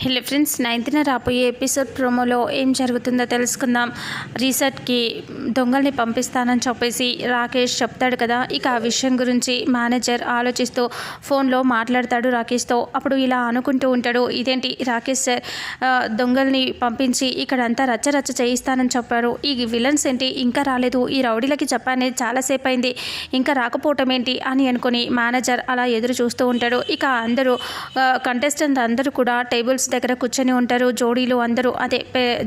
Hello friends నైన్త్న రాబోయే episode ప్రోమోలో ఏం జరుగుతుందో తెలుసుకుందాం. రీసెర్చ్కి దొంగల్ని పంపిస్తానని చెప్పేసి రాకేష్ చెప్తాడు కదా. ఇక ఆ విషయం గురించి మేనేజర్ ఆలోచిస్తూ ఫోన్లో మాట్లాడతాడు రాకేష్తో. అప్పుడు ఇలా అనుకుంటూ ఉంటాడు ఇదేంటి రాకేష్ సార్ దొంగల్ని పంపించి ఇక్కడంతా రచ్చరచ్చ రచ్చ రచ్చ చేయిస్తానని చెప్పారు. ఈ విలన్స్ ఏంటి? ఇంకా రాలేదు. ఈ రౌడీలకి చెప్పానే చాలాసేపు అయింది ఇంకా రాకపోవటం ఏంటి? అని అనుకుని మేనేజర్ అలా ఎదురు చూస్తూ ఉంటాడు. ఇక అందరూ కంటెస్టెంట్ అందరూ కూడా టేబుల్స్ దగ్గర కూర్చొని ఉంటారు జోడీలు అందరూ అదే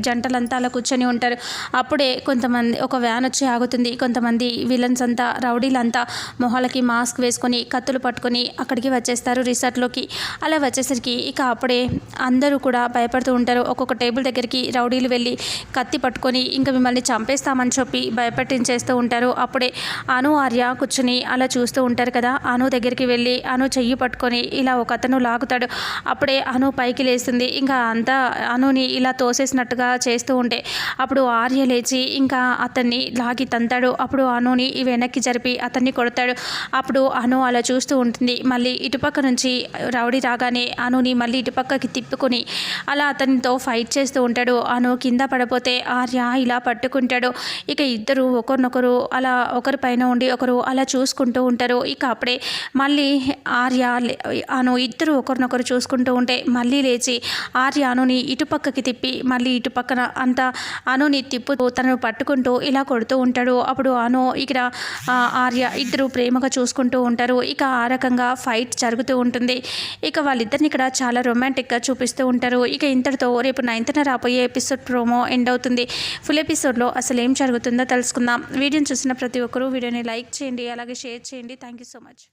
జంటలంతా అలా కూర్చొని ఉంటారు. అప్పుడే కొంతమంది ఒక వ్యాన్ వచ్చి ఆగుతుంది. కొంతమంది విలన్స్ అంతా రౌడీలంతా మొహాలకి మాస్క్ వేసుకొని కత్తులు పట్టుకొని అక్కడికి వచ్చేస్తారు రిసార్ట్లోకి. అలా వచ్చేసరికి ఇక అప్పుడే అందరూ కూడా భయపడుతూ ఉంటారు. ఒక్కొక్క టేబుల్ దగ్గరికి రౌడీలు వెళ్ళి కత్తి పట్టుకొని ఇంకా మిమ్మల్ని చంపేస్తామని చెప్పి భయపెట్టించేస్తూ ఉంటారు. అప్పుడే అను ఆర్య కూర్చుని అలా చూస్తూ ఉంటారు కదా. అను దగ్గరికి వెళ్ళి అను చెయ్యి పట్టుకొని ఇలా ఒక అతను లాగుతాడు. అప్పుడే అను పైకి లేస్తుంది. ఇంకా అంతా అనుని ఇలా తోసేసినట్టుగా చేస్తూ ఉంటే అప్పుడు ఆర్య లేచి ఇంకా అతన్ని లాగి తంతాడు. అప్పుడు అనుని వెనక్కి జరిపి అతన్ని కొడతాడు. అప్పుడు అను అలా చూస్తూ ఉంటుంది. మళ్ళీ ఇటుపక్క నుంచి రౌడీ రాగానే అనుని మళ్ళీ ఇటుపక్కకి తిప్పుకొని అలా అతనితో ఫైట్ చేస్తూ ఉంటాడు. అను కింద పడిపోతే ఆర్య ఇలా పట్టుకుంటాడు. ఇక ఇద్దరు ఒకరినొకరు అలా ఒకరి పైన ఉండి ఒకరు అలా చూసుకుంటూ ఉంటారు. ఇక అప్పుడే మళ్ళీ ఆర్య లే- అను ఇద్దరు ఒకరినొకరు చూసుకుంటూ ఉంటే మళ్ళీ లేచి ఆర్య అనుని ఇటుపక్కకి తిప్పి మళ్ళీ ఇటుపక్కన అంత అంతా అనుని తిప్పుతూ తనను పట్టుకుంటూ ఇలా కొడుతూ ఉంటాడు. అప్పుడు అను ఇక్కడ ఆర్య ఇద్దరు ప్రేమగా చూసుకుంటూ ఉంటారు. ఇక ఆ రకంగా ఫైట్ జరుగుతూ ఉంటుంది. ఇక వాళ్ళిద్దరిని ఇక్కడ చాలా రొమాంటిక్గా చూపిస్తూ ఉంటారు. ఇక ఇంతటితో రేపు నైన్త్న రాబోయే ఎపిసోడ్ ప్రోమో ఎండ్ అవుతుంది. ఫుల్ ఎపిసోడ్లో అసలు ఏం జరుగుతుందో తెలుసుకుందాం. వీడియోని చూసిన ప్రతి ఒక్కరూ వీడియోని లైక్ చేయండి అలాగే షేర్ చేయండి. Thank you so much.